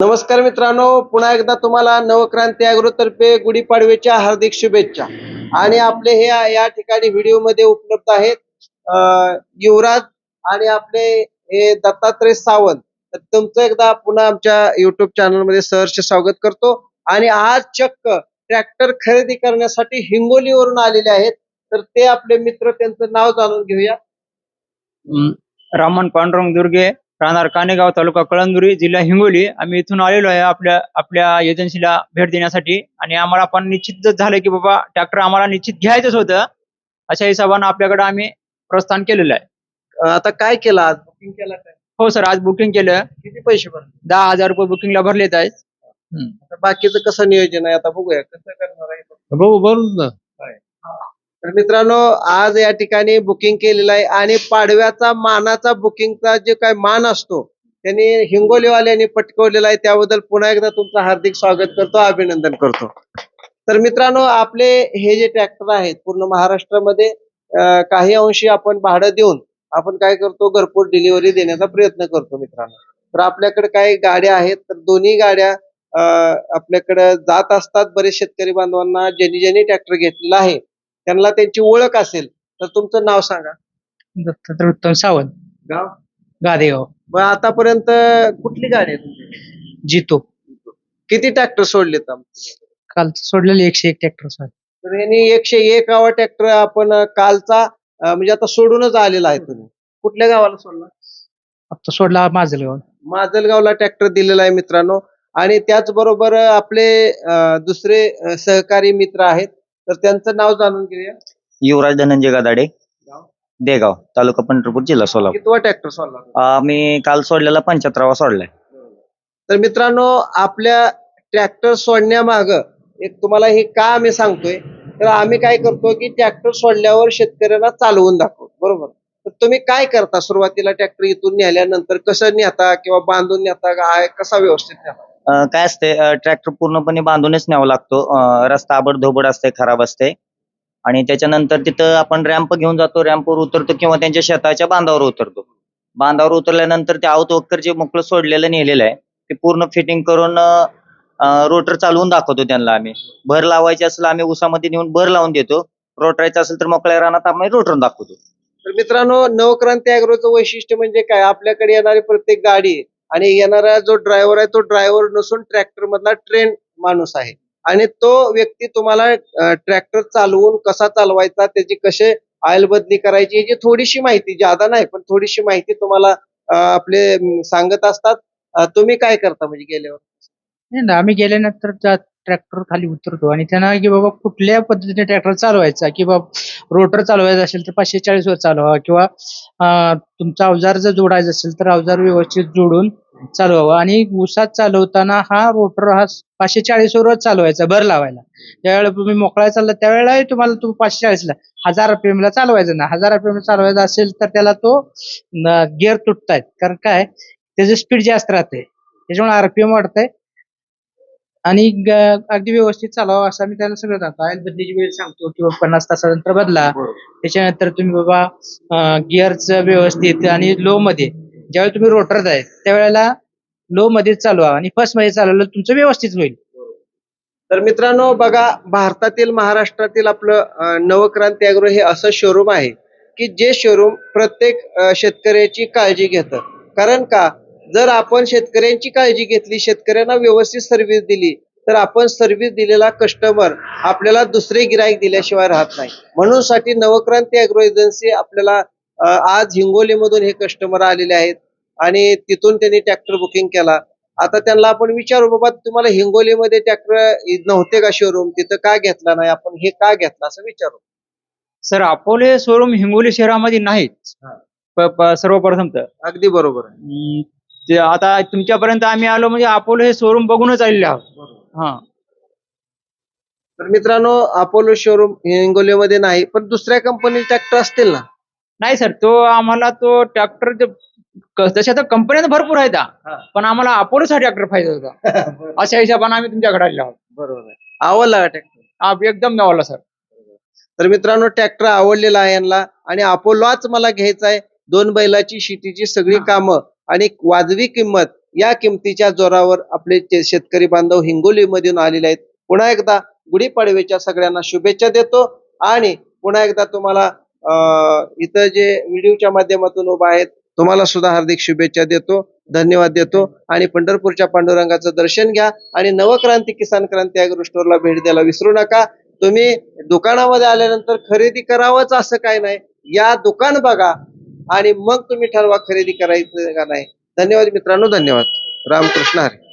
नमस्कार मित्रांनो पुन्हा एकदा तुम्हाला नवक्रांती अॅग्रोतर्फे गुढीपाडव्याच्या हार्दिक शुभेच्छा. आणि आपले हे या ठिकाणी व्हिडिओमध्ये उपलब्ध आहेत युवराज आणि आपले हे दत्तात्रय सावंत. तर तुमचं एकदा पुन्हा आमच्या युट्यूब चॅनलमध्ये सहर्ष स्वागत करतो. आणि आज चक्क ट्रॅक्टर खरेदी करण्यासाठी हिंगोलीवरून आलेले आहेत. तर ते आपले मित्र त्यांचं नाव जाणून घेऊया. रामन पांडुरंग दुर्गे राहणार कानेगाव तालुका कळंदुरी जिल्हा हिंगोली. आम्ही इथून आलेलो आहे आपल्या आपल्या एजन्सीला भेट देण्यासाठी. आणि आम्हाला पण निश्चित झालं की बाबा ट्रॅक्टर आम्हाला निश्चित घ्यायचंच होतं. अशा हिशोबानं आपल्याकडे आम्ही प्रस्थान केलेलं आहे. आता काय केलं आज? बुकिंग केलं काय? हो सर आज बुकिंग केलं. किती पैसे भरले? दहा हजार रुपये बुकिंगला भरलेत आहेत बाकीचं कसं नियोजन आहे? आता बघूया. कसं करणार आहे? बघू बोलू ना तर मित्रांनो आज या ठिकाणी बुकिंग केलेलं आहे आणि पाडव्याचा मानाचा बुकिंगचा जे काय मान असतो त्यांनी हिंगोलीवाल्यांनी पटकवलेला आहे. त्याबद्दल पुन्हा एकदा तुमचं हार्दिक स्वागत करतो अभिनंदन करतो. तर मित्रांनो आपले हे जे ट्रॅक्टर आहेत पूर्ण महाराष्ट्रामध्ये काही अंशी आपण भाडं देऊन आपण काय करतो घरपोच डिलिव्हरी देण्याचा प्रयत्न करतो मित्रांनो. तर आपल्याकडे काही गाड्या आहेत तर दोन्ही गाड्या आपल्याकडे जात असतात बरेच शेतकरी बांधवांना ज्यांनी ज्यांनी ट्रॅक्टर घेतलेला आहे. त्यांना त्यांची ओळख असेल तर तुमचं नाव सांगा. दत्तात्रय उत्तम सावंत. गाव? गादेगाव. मग आतापर्यंत कुठली गाडी आहे तुमची? जितो. किती ट्रॅक्टर सोडलेत आम- काल सोडलेले एकशे एक ट्रॅक्टर तर यांनी एकशे एक गावा ट्रॅक्टर आपण अं, कालचा अं, म्हणजे आता सोडूनच आलेला आहे तुम्ही. कुठल्या गावाला सोडला? आता सोडला माझलगाव माजलगावला ट्रॅक्टर दिलेला आहे मित्रांनो. आणि त्याचबरोबर अं, आपले अं, दुसरे अं, सहकारी मित्र आहेत. तर त्यांचं नाव जाणून घेऊया. युवराज धनंजय गदाडे. देगाव तालुका पंढरपूर जिल्हा सोलापूर. कितवा ट्रॅक्टर सोडला? अं, मी काल सोडलेला पंच्याहत्तरावा सोडलाय. तर मित्रांनो आपल्या ट्रॅक्टर सोडण्यामाग एक तुम्हाला हे का आम्ही सांगतोय? तर आम्ही काय करतो की ट्रॅक्टर सोडल्यावर शेतकऱ्यांना चालवून दाखवतो. बरोबर? तर तुम्ही काय करता? सुरुवातीला ट्रॅक्टर इथून नेल्यानंतर कसं नेता किंवा बांधून नेता काय? कसा व्यवस्थित नेता अ, काय असते ट्रॅक्टर पूर्णपणे बांधूनच न्यावा लागतो. अ, रस्ता आबडधोबड असते खराब असते आणि त्याच्यानंतर तिथं आपण रॅम्प घेऊन जातो. रॅम्पवर उतरतो किंवा त्यांच्या शेताच्या बांधावर उतरतो. बांधावर उतरल्यानंतर ते आऊत वक्कर जे मोकळं सोडलेलं नेलेलं आहे ते पूर्ण फिटिंग करून रोटर चालवून दाखवतो त्यांना आम्ही. भर लावायची असेल आम्ही उसामध्ये नेऊन भर लावून देतो. रोटरायचं असेल तर मोकळ्या रानात आम्ही रोटर दाखवतो. तर मित्रांनो नवक्रांती अॅग्रोचं वैशिष्ट्य म्हणजे काय? आपल्याकडे येणारी प्रत्येक गाडी आणि येणारा जो ड्रायव्हर आहे तो ड्रायव्हर नसून ट्रॅक्टर मधला ट्रेन माणूस आहे. आणि तो व्यक्ती तुम्हाला ट्रॅक्टर चालवून कसा चालवायचा त्याची कसे ऑइल बदली करायची याची थोडीशी माहिती ज्यादा नाही पण थोडीशी माहिती तुम्हाला आपले सांगत असतात. तुम्ही काय करता म्हणजे गेल्यावर? नाही ना आम्ही गेल्यानंतर ट्रॅक्टर खाली उतरतो आणि त्यांना की बाबा कुठल्या पद्धतीने ट्रॅक्टर चालवायचा किंवा रोटर चालवायचा असेल तर पाचशे चाळीसवर चालवा किंवा तुमचा अवजार जर जोडायचा असेल तर अवजार व्यवस्थित जोडून चालवावा. आणि उसात चालवताना हा रोटर हा पाचशे चाळीसवरच चालवायचा भर लावायला. ज्यावेळेला तुम्ही मोकळा चालला त्यावेळेला तुम्हाला तुम्ही पाचशे चाळीसला हजार RPM ला चालवायचा ना हजार RPM ला चालवायचा असेल तर त्याला तो गिअर तुटतायत. कारण काय? त्याचं स्पीड जास्त राहते त्याच्यामुळे आरपीएम वाढतंय. आणि अगदी व्यवस्थित चालावं असं मी त्याला सगळं सांगतो ऑइल बदलीची वेळ सांगतो किंवा पन्नास तासानंतर बदला. त्याच्यानंतर तुम्ही बाबा गिअरचं व्यवस्थित आणि लो मध्ये ज्यावेळी तुम्ही रोटर आहे त्यावेळेला लो मध्ये चालवा आणि फर्स्टमध्ये चालवलं तुमचं व्यवस्थित होईल. तर मित्रांनो बघा भारतातील महाराष्ट्रातील आपलं नवक्रांती अॅग्रो हे असं शोरूम आहे की जे शोरूम प्रत्येक शेतकऱ्याची काळजी घेतं. कारण का? जर आपण शेतकऱ्यांची काळजी घेतली शेतकऱ्यांना व्यवस्थित सर्व्हिस दिली तर आपण सर्व्हिस दिलेला कस्टमर आपल्याला दुसरे गिराईक दिल्याशिवाय राहत नाही. म्हणून साठी नवक्रांती अॅग्रो एजन्सी आपल्याला आज हिंगोलीमधून हे कस्टमर आलेले आहेत आणि तिथून त्यांनी ट्रॅक्टर बुकिंग केला. आता त्यांना आपण विचारू बाबा तुम्हाला हिंगोलीमध्ये ट्रॅक्टर नव्हते का शोरूम तिथं का घेतला नाही? आपण हे का घेतला? असं विचारू. सर अपोलो शोरूम हिंगोली शहरामध्ये प- सर्वप्रथम तर. अगदी बरोबर ते आता तुमच्यापर्यंत आम्ही आलो म्हणजे अपोलो हे शोरूम बघूनच आलेले आहोत. हा. तर मित्रांनो अपोलो शोरूम हिंगोलीमध्ये नाही पण दुसऱ्या कंपनी ट्रॅक्टर असतील ना? नाही सर तो आम्हाला तो ट्रॅक्टर तशा तर कंपन्या तर भरपूर आहेत. पण आम्हाला अपोलोचा ट्रॅक्टर पाहिजे होता. अशा हिशोबाने आम्ही तुमच्याकडे आलेलो आहोत. बरोबर. आवडला का ट्रॅक्टर एकदम गावाला सर. तर मित्रांनो ट्रॅक्टर आवडलेला आहे यांना. आणि अपोलोच मला घ्यायचा आहे. दोन बैलाची शेतीची सगळी. कामं आणि वाजवी किंमत या किमतीच्या जोरावर आपले शेतकरी बांधव हिंगोलीमधून आलेले आहेत पुन्हा एकदा गुढीपाडव्याच्या सगळ्यांना शुभेच्छा देतो. आणि पुन्हा एकदा तुम्हाला इथं जे व्हिडिओच्या माध्यमातून उभा आहेत तुम्हाला सुद्धा हार्दिक शुभेच्छा देतो धन्यवाद देतो. आणि पंढरपूरच्या पांडुरंगाचं दर्शन घ्या आणि नवक्रांती किसान क्रांती अॅग्रो स्टोरला भेट द्यायला विसरू नका. तुम्ही दुकानामध्ये आल्यानंतर खरेदी करावंच असं काय नाही. या दुकान बघा. आणि मग तुम्ही ठरवा खरेदी करायचं का नाही. धन्यवाद मित्रांनो धन्यवाद. रामकृष्ण हरी.